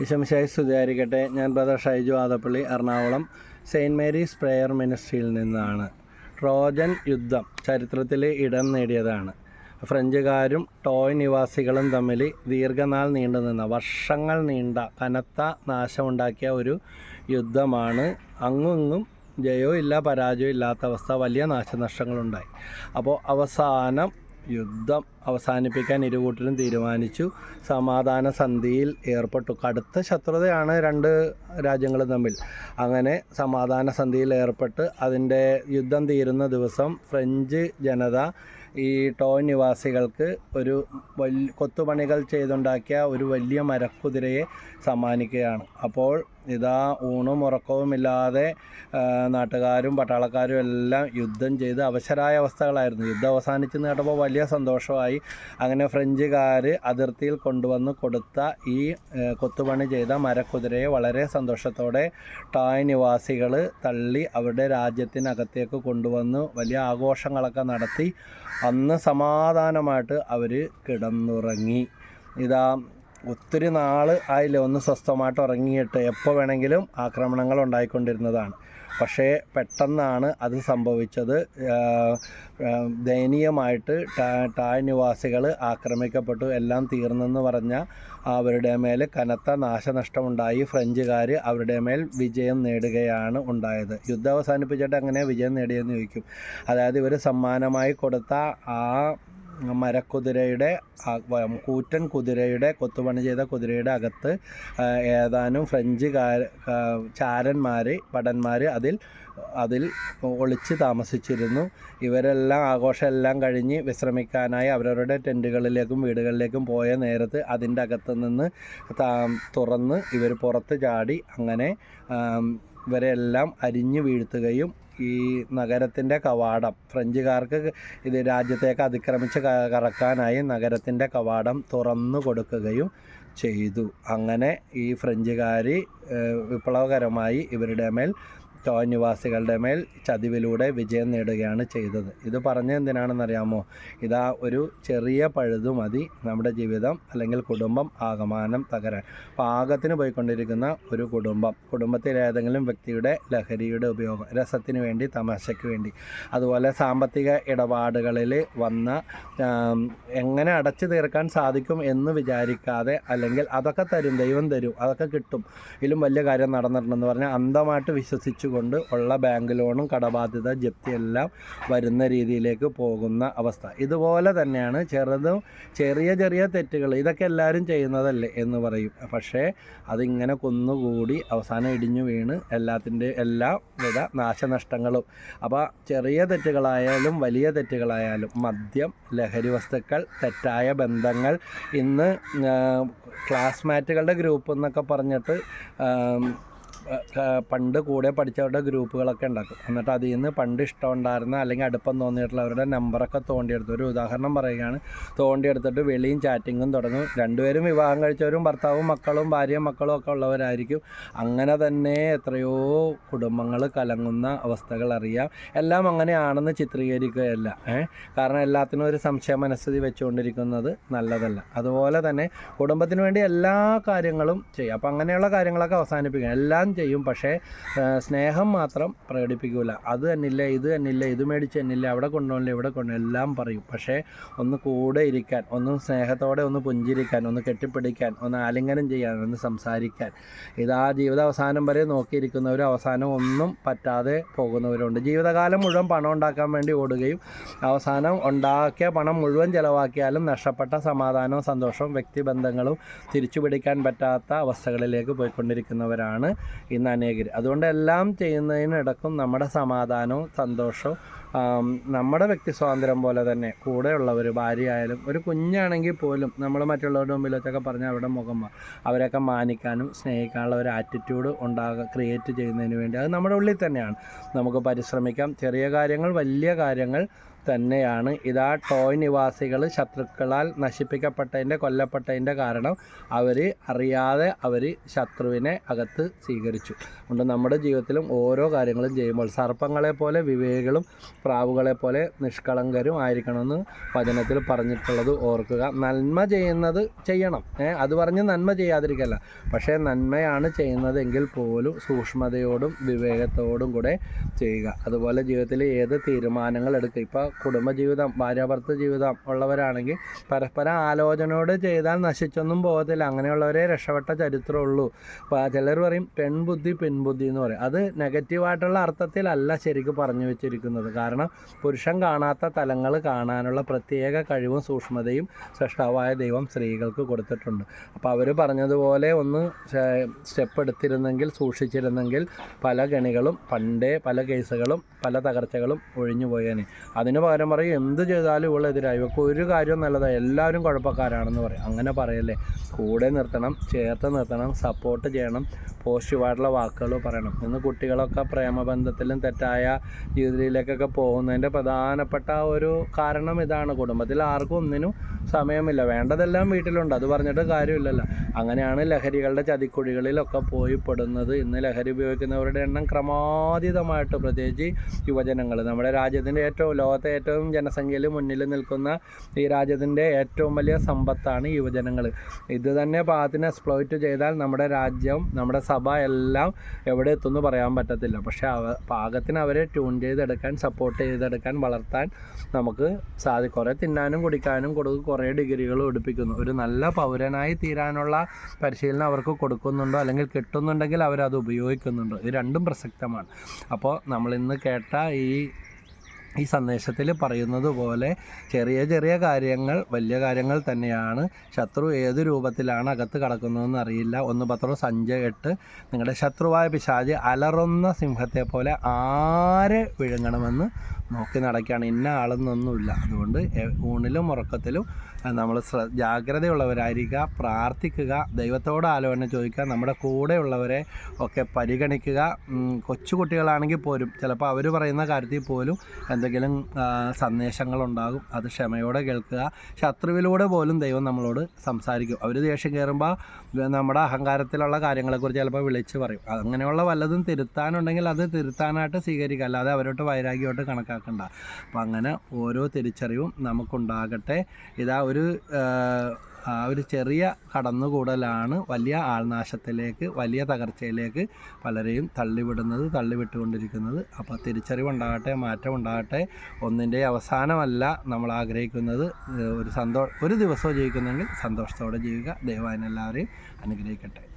വിശംശായി സ്തുതിയായിരിക്കട്ടെ. ഞാൻ brother Shaiju Adappally Ernakulam saint Mary's prayer മിനിസ്ട്രിയിൽ നിന്നാണ്. ട്രോജൻ യുദ്ധം ചരിത്രത്തിൽ ഇടം നേടിയതാണ്. ഫ്രഞ്ചുകാരും ടോയ് നിവാസികളും തമ്മിൽ ദീർഘനാൾ നീണ്ടുനിന്ന വർഷങ്ങൾ നീണ്ട കനത്ത നാശമുണ്ടാക്കിയ ഒരു യുദ്ധമാണ്. അങ്ങും ജയോ ജയവും ഇല്ല പരാജയവും ഇല്ലാത്ത അവസ്ഥ വലിയ നാശനഷ്ടങ്ങളുണ്ടായി. അപ്പോൾ അവസാനം യുദ്ധം അവസാനിപ്പിക്കാൻ ഇരുകൂട്ടരും തീരുമാനിച്ചു. സമാധാന സന്ധിയിൽ ഏർപ്പെട്ടു. കടുത്ത ശത്രുതയാണ് രണ്ട് രാജ്യങ്ങളും തമ്മിൽ. അങ്ങനെ സമാധാന സന്ധിയിൽ ഏർപ്പെട്ട് അതിന്റെ യുദ്ധം തീരുന്ന ദിവസം ഫ്രഞ്ച് ജനത ഈ ടോൺ നിവാസികൾക്ക് ഒരു വലിയ കൊത്തുപണികൾ ചെയ്തുണ്ടാക്കിയ ഒരു വലിയ മരക്കുതിരയെ സമ്മാനിക്കുകയാണ്. അപ്പോൾ ഇതാ ഊണും ഉറക്കവുമില്ലാതെ നാട്ടുകാരും പട്ടാളക്കാരും എല്ലാം യുദ്ധം ചെയ്ത് അവശരായ അവസ്ഥകളായിരുന്നു. യുദ്ധം അവസാനിച്ചെന്ന് കേട്ടപ്പോൾ വലിയ സന്തോഷമായി. അങ്ങനെ ഫ്രഞ്ചുകാർ അതിർത്തിയിൽ കൊണ്ടുവന്ന് കൊടുത്ത ഈ കൊത്തുപണി ചെയ്ത മരക്കുതിരയെ വളരെ സന്തോഷത്തോടെ ടായ് നിവാസികൾ തള്ളി അവരുടെ രാജ്യത്തിനകത്തേക്ക് കൊണ്ടുവന്ന് വലിയ ആഘോഷങ്ങളൊക്കെ നടത്തി. അന്ന് സമാധാനമായിട്ട് അവർ കിടന്നുറങ്ങി. ഇതാ ഒത്തിരി നാൾ ആയില്ല ഒന്ന് സ്വസ്ഥമായിട്ട് ഉറങ്ങിയിട്ട് എപ്പോൾ വേണമെങ്കിലും ആക്രമണങ്ങൾ ഉണ്ടായിക്കൊണ്ടിരുന്നതാണ്. പക്ഷേ പെട്ടെന്നാണ് അത് സംഭവിച്ചത്. ദയനീയമായിട്ട് ടായ് നിവാസികൾ ആക്രമിക്കപ്പെട്ടു. എല്ലാം തീർന്നെന്ന് പറഞ്ഞ അവരുടെ മേൽ കനത്ത നാശനഷ്ടമുണ്ടായി. ഫ്രഞ്ചുകാർ അവരുടെ മേൽ വിജയം നേടുകയാണ് ഉണ്ടായത്. യുദ്ധം അവസാനിപ്പിച്ചിട്ട് അങ്ങനെ വിജയം നേടിയെന്ന് ചോദിക്കും. അതായത് ഇവർ സമ്മാനമായി കൊടുത്ത ആ മരക്കുതിരയുടെ കൂറ്റൻ കുതിരയുടെ കൊത്തുപണി ചെയ്ത കുതിരയുടെ അകത്ത് ഏതാനും ഫ്രഞ്ച് ചാരന്മാർ ഭടന്മാർ അതിൽ അതിൽ ഒളിച്ച് താമസിച്ചിരുന്നു. ഇവരെല്ലാം ആഘോഷമെല്ലാം കഴിഞ്ഞ് വിശ്രമിക്കാനായി അവരവരുടെ ടെന്റുകളിലേക്കും വീടുകളിലേക്കും പോയ നേരത്ത് അതിന്റെ അകത്ത് നിന്ന് തുറന്ന് ഇവർ പുറത്ത് ചാടി അങ്ങനെ ഇവരെല്ലാം അരിഞ്ഞു വീഴ്ത്തുകയും ഈ നഗരത്തിന്റെ കവാടം. ഫ്രഞ്ചുകാർക്ക് ഇത് രാജ്യത്തേക്ക് അതിക്രമിച്ച് കറക്കാനായി നഗരത്തിന്റെ കവാടം തുറന്നു കൊടുക്കുകയും ചെയ്തു. അങ്ങനെ ഈ ഫ്രഞ്ചുകാർ വിപ്ലവകരമായി ഇവരുടെ മേൽ ടോയ് നിവാസികളുടെ മേൽ ചതിവിലൂടെ വിജയം നേടുകയാണ് ചെയ്തത്. ഇത് പറഞ്ഞ എന്തിനാണെന്നറിയാമോ? ഇതാ ഒരു ചെറിയ പഴുതു മതി നമ്മുടെ ജീവിതം അല്ലെങ്കിൽ കുടുംബം ആകമാനം തകരാൻ. പാകത്തിന് പോയിക്കൊണ്ടിരിക്കുന്ന ഒരു കുടുംബം കുടുംബത്തിൽ ഏതെങ്കിലും വ്യക്തിയുടെ ലഹരിയുടെ ഉപയോഗം രസത്തിന് വേണ്ടി തമാശയ്ക്ക് വേണ്ടി അതുപോലെ സാമ്പത്തിക ഇടപാടുകളിൽ വന്ന എങ്ങനെ അടച്ചു തീർക്കാൻ സാധിക്കും എന്ന് വിചാരിക്കാതെ അല്ലെങ്കിൽ അതൊക്കെ തരും ദൈവം തരും അതൊക്കെ കിട്ടും ഇതിലും വലിയ കാര്യം നടന്നിട്ടുണ്ടെന്ന് പറഞ്ഞാൽ അന്ധമായിട്ട് വിശ്വസിച്ചുകൊണ്ട് ഉള്ള ബാങ്ക് ലോണും കടബാധ്യത ജപ്തിയെല്ലാം വരുന്ന രീതിയിലേക്ക് പോകുന്ന അവസ്ഥ. ഇതുപോലെ തന്നെയാണ് ചെറുതും ചെറിയ ചെറിയ തെറ്റുകൾ. ഇതൊക്കെ എല്ലാവരും ചെയ്യുന്നതല്ലേ എന്ന് പറയും. പക്ഷേ അതിങ്ങനെ കൊന്നുകൂടി അവസാനം ഇടിഞ്ഞു വീണ് എല്ലാത്തിന്റെ എല്ലാ വിധ നാശനഷ്ടങ്ങളും. അപ്പോൾ ചെറിയ തെറ്റുകളായാലും വലിയ തെറ്റുകളായാലും മദ്യം ലഹരി വസ്തുക്കൾ തെറ്റായ ബന്ധങ്ങൾ ഇന്ന് ക്ലാസ്മാറ്റുകളുടെ ഗ്രൂപ്പ് എന്നൊക്കെ പറഞ്ഞിട്ട് പണ്ട് കൂടെ പഠിച്ചവരുടെ ഗ്രൂപ്പുകളൊക്കെ ഉണ്ടാക്കും. എന്നിട്ട് അതിൽ നിന്ന് പണ്ട് ഇഷ്ടമുണ്ടായിരുന്ന അല്ലെങ്കിൽ അടുപ്പം തോന്നിയിട്ടുള്ളവരുടെ നമ്പറൊക്കെ തോണ്ടിയെടുത്ത് ഒരു ഉദാഹരണം പറയുകയാണ്. തോണ്ടിയെടുത്തിട്ട് വെളിയും ചാറ്റിങ്ങും തുടങ്ങും. രണ്ടുപേരും വിവാഹം കഴിച്ചവരും ഭർത്താവും മക്കളും ഭാര്യയും മക്കളും ഒക്കെ ഉള്ളവരായിരിക്കും. അങ്ങനെ തന്നെ എത്രയോ കുടുംബങ്ങൾ കലങ്ങുന്ന അവസ്ഥകൾ അറിയാം. എല്ലാം അങ്ങനെയാണെന്ന് ചിത്രീകരിക്കുകയല്ല. കാരണം എല്ലാത്തിനും ഒരു സംശയ മനസ്ഥിതി വെച്ചുകൊണ്ടിരിക്കുന്നത് നല്ലതല്ല. അതുപോലെ തന്നെ കുടുംബത്തിന് വേണ്ടി എല്ലാ കാര്യങ്ങളും ചെയ്യാം. അപ്പം അങ്ങനെയുള്ള കാര്യങ്ങളൊക്കെ അവസാനിപ്പിക്കണം എല്ലാം ചെയ്യും. പക്ഷേ സ്നേഹം മാത്രം പ്രകടിപ്പിക്കില്ല അത് തന്നില്ല ഇത് തന്നില്ല ഇത് മേടിച്ച് തന്നില്ല അവിടെ കൊണ്ടുപോകില്ല ഇവിടെ കൊണ്ടു എല്ലാം പറയും. പക്ഷേ ഒന്ന് കൂടെ ഇരിക്കാൻ ഒന്ന് സ്നേഹത്തോടെ ഒന്ന് പുഞ്ചിരിക്കാൻ ഒന്ന് കെട്ടിപ്പിടിക്കാൻ ഒന്ന് ആലിംഗനം ചെയ്യാൻ ഒന്ന് സംസാരിക്കാൻ. ഇത് ആ ജീവിത അവസാനം വരെ നോക്കിയിരിക്കുന്നവരും അവസാനം ഒന്നും പറ്റാതെ പോകുന്നവരുണ്ട്. ജീവിതകാലം മുഴുവൻ പണം ഉണ്ടാക്കാൻ വേണ്ടി ഓടുകയും അവസാനം ഉണ്ടാക്കിയ പണം മുഴുവൻ ചിലവാക്കിയാലും നഷ്ടപ്പെട്ട സമാധാനവും സന്തോഷവും വ്യക്തിബന്ധങ്ങളും തിരിച്ചുപിടിക്കാൻ പറ്റാത്ത അവസ്ഥകളിലേക്ക് പോയിക്കൊണ്ടിരിക്കുന്നവരാണ് ഇന്ന് അനേകർ. അതുകൊണ്ട് എല്ലാം ചെയ്യുന്നതിനിടക്കും നമ്മുടെ സമാധാനവും സന്തോഷവും നമ്മുടെ വ്യക്തി സ്വാതന്ത്ര്യം പോലെ തന്നെ കൂടെയുള്ളവർ ഭാര്യ ആയാലും ഒരു കുഞ്ഞാണെങ്കിൽ പോലും നമ്മൾ മറ്റുള്ളവരുടെ മുമ്പിൽ വെച്ചൊക്കെ പറഞ്ഞാൽ അവരുടെ മുഖം അവരെയൊക്കെ മാനിക്കാനും സ്നേഹിക്കാനുള്ള ഒരു ആറ്റിറ്റ്യൂഡ് ഉണ്ടാകുക ക്രിയേറ്റ് ചെയ്യുന്നതിന് വേണ്ടി. അത് നമ്മുടെ ഉള്ളിൽ തന്നെയാണ്. നമുക്ക് പരിശ്രമിക്കാം. ചെറിയ കാര്യങ്ങൾ വലിയ കാര്യങ്ങൾ തന്നെയാണ്. ഇതാ ടോയ് നിവാസികൾ ശത്രുക്കളാൽ നശിപ്പിക്കപ്പെട്ടതിന്റെ കൊല്ലപ്പെട്ടതിന്റെ കാരണം അവർ അറിയാതെ അവർ ശത്രുവിനെ അകത്ത് സ്വീകരിച്ചു. അതുകൊണ്ട് നമ്മുടെ ജീവിതത്തിലും ഓരോ കാര്യങ്ങളും ചെയ്യുമ്പോൾ സർപ്പങ്ങളെ പോലെ വിവേകികളും പ്രാവുകളെ പോലെ നിഷ്കളങ്കരും ആയിരിക്കണമെന്ന് വചനത്തിൽ പറഞ്ഞിട്ടുള്ളത് ഓർക്കുക. നന്മ ചെയ്യുന്നത് ചെയ്യണം. അത് പറഞ്ഞ് നന്മ ചെയ്യാതിരിക്കല്ല. പക്ഷേ നന്മയാണ് ചെയ്യുന്നതെങ്കിൽ പോലും സൂക്ഷ്മതയോടും വിവേകത്തോടും കൂടെ ചെയ്യുക. അതുപോലെ ജീവിതത്തിൽ ഏത് തീരുമാനങ്ങൾ എടുക്കുക. ഇപ്പോൾ കുടുംബജീവിതം ഭാര്യാഭർത്ത ജീവിതം ഉള്ളവരാണെങ്കിൽ പരസ്പരം ആലോചനയോട് ചെയ്താൽ നശിച്ചൊന്നും പോകത്തില്ല. അങ്ങനെയുള്ളവരെ രക്ഷപ്പെട്ട ചരിത്രമുള്ളൂ ചിലർ പറയും പെൺബുദ്ധി പിൻബുദ്ധി എന്ന് പറയും. അത് നെഗറ്റീവായിട്ടുള്ള അർത്ഥത്തിലല്ല ശരിക്കും പറഞ്ഞു വെച്ചിരിക്കുന്നത്. കാരണം പുരുഷൻ കാണാത്ത തലങ്ങൾ കാണാനുള്ള പ്രത്യേക കഴിവും സൂക്ഷ്മതയും സൃഷ്ടാവായ ദൈവം സ്ത്രീകൾക്ക് കൊടുത്തിട്ടുണ്ട്. അപ്പോൾ അവർ പറഞ്ഞതുപോലെ ഒന്ന് സ്റ്റെപ്പ് എടുത്തിരുന്നെങ്കിൽ സൂക്ഷിച്ചിരുന്നെങ്കിൽ പല ഗണികളും പണ്ടേ പല കേസുകളും പല തകർച്ചകളും ഒഴിഞ്ഞു പോയേനെ അതിന് പകരം പറയും എന്ത് ചെയ്താലും ഇവളെതിരായി ഇവക്ക് ഒരു കാര്യവും നല്ലതാണ് എല്ലാവരും കുഴപ്പക്കാരാണെന്ന് പറയും. അങ്ങനെ പറയല്ലേ? കൂടെ നിർത്തണം ചേർത്ത് നിർത്തണം സപ്പോർട്ട് ചെയ്യണം പോസിറ്റീവായിട്ടുള്ള വാക്കുകൾ പറയണം. ഇന്ന് കുട്ടികളൊക്കെ പ്രേമബന്ധത്തിലും തെറ്റായ ജീവിതത്തിലേക്കൊക്കെ പോകുന്നതിന്റെ പ്രധാനപ്പെട്ട ഒരു കാരണം ഇതാണ്. കുടുംബത്തിൽ ആർക്കും ഒന്നിനും സമയമില്ല. വേണ്ടതെല്ലാം വീട്ടിലുണ്ട്. അത് പറഞ്ഞിട്ട് കാര്യമില്ലല്ലോ. അങ്ങനെയാണ് ലഹരികളുടെ ചതിക്കുഴികളിലൊക്കെ പോയി പെടുന്നത്. ഇന്ന് ലഹരി ഉപയോഗിക്കുന്നവരുടെ എണ്ണം ക്രമാതീതമായിട്ട് പ്രത്യേകിച്ച് യുവജനങ്ങൾ. നമ്മുടെ രാജ്യത്തിന്റെ ഏറ്റവും ലോകത്തെ ഏറ്റവും ജനസംഖ്യയിൽ മുന്നിൽ നിൽക്കുന്ന ഈ രാജ്യത്തിന്റെ ഏറ്റവും വലിയ സമ്പത്താണ് യുവജനങ്ങൾ. ഇത് തന്നെ പാകത്തിന് എക്സ്പ്ലോയിറ്റ് ചെയ്താൽ നമ്മുടെ രാജ്യം നമ്മുടെ സഭ എല്ലാം എവിടെ എത്തുമെന്ന് പറയാൻ പറ്റത്തില്ല. പക്ഷേ അവ പാകത്തിന് അവരെ ട്യൂൺ ചെയ്തെടുക്കാൻ സപ്പോർട്ട് ചെയ്തെടുക്കാൻ വളർത്താൻ നമുക്ക് സാധി കുറേ തിന്നാനും കുടിക്കാനും കൊടുക്കും കുറേ ഡിഗ്രികൾ എടുപ്പിക്കുന്നു. ഒരു നല്ല പൗരനായി തീരാനുള്ള പരിശീലനം അവർക്ക് കൊടുക്കുന്നുണ്ടോ അല്ലെങ്കിൽ കിട്ടുന്നുണ്ടെങ്കിൽ അവരത് ഉപയോഗിക്കുന്നുണ്ടോ? ഇത് രണ്ടും പ്രസക്തമാണ്. അപ്പോൾ നമ്മൾ ഇന്ന് കേട്ട ഈ ഈ സന്ദേശത്തിൽ പറയുന്നത് പോലെ ചെറിയ ചെറിയ കാര്യങ്ങൾ വലിയ കാര്യങ്ങൾ തന്നെയാണ്. ശത്രു ഏത് രൂപത്തിലാണ് അകത്ത് കടക്കുന്നതെന്ന് അറിയില്ല. ഒന്ന് പത്രം സഞ്ച എട്ട്. നിങ്ങളുടെ ശത്രുവായ പിശാജ് അലറുന്ന സിംഹത്തെ പോലെ ആരെ വിഴുങ്ങണമെന്ന് നോക്കി നടക്കുകയാണ്. ഇന്ന ആളെന്നൊന്നുമില്ല അതുകൊണ്ട് ഊണിലും ഉറക്കത്തിലും നമ്മൾ ജാഗ്രതയുള്ളവരായിരിക്കുക പ്രാർത്ഥിക്കുക ദൈവത്തോട് ആലോചന ചോദിക്കുക നമ്മുടെ കൂടെയുള്ളവരെ ഒക്കെ പരിഗണിക്കുക. കൊച്ചുകുട്ടികളാണെങ്കിൽ കൊച്ചു കുട്ടികളാണെങ്കിൽ പോലും ചിലപ്പോൾ അവർ പറയുന്ന കാര്യത്തിൽ പോലും എന്തെങ്കിലും സന്ദേശങ്ങളുണ്ടാകും. അത് ക്ഷമയോടെ കേൾക്കുക. ശത്രുവിലൂടെ പോലും ദൈവം നമ്മളോട് സംസാരിക്കും. അവർ ദേഷ്യം കയറുമ്പോൾ നമ്മുടെ അഹങ്കാരത്തിലുള്ള കാര്യങ്ങളെക്കുറിച്ച് ചിലപ്പോൾ വിളിച്ച് പറയും. അങ്ങനെയുള്ള വല്ലതും തിരുത്താനുണ്ടെങ്കിൽ അത് തിരുത്താനായിട്ട് സ്വീകരിക്കുക. അല്ലാതെ അവരോട്ട് വൈരാഗ്യമായിട്ട് കണക്കാക്കണ്ട അപ്പം അങ്ങനെ ഓരോ തിരിച്ചറിവും നമുക്കുണ്ടാകട്ടെ. ഇതാ ഒരു ആ, ആ ഒരു ചെറിയ കടന്നുകൂടലാണ് വലിയ ആൾനാശത്തിലേക്ക് വലിയ തകർച്ചയിലേക്ക് പലരെയും തള്ളിവിടുന്നത് തള്ളിവിട്ടുകൊണ്ടിരിക്കുന്നത്. അപ്പോൾ തിരിച്ചറിവുണ്ടാകട്ടെ മാറ്റം ഉണ്ടാകട്ടെ ഒന്നിന്റെ അവസാനമല്ല നമ്മൾ ആഗ്രഹിക്കുന്നത്. ഒരു സന്തോഷ ഒരു ദിവസവും ജീവിക്കുന്നെങ്കിൽ സന്തോഷത്തോടെ ജീവിക്കുക. ദൈവം എല്ലാവരെയും അനുഗ്രഹിക്കട്ടെ.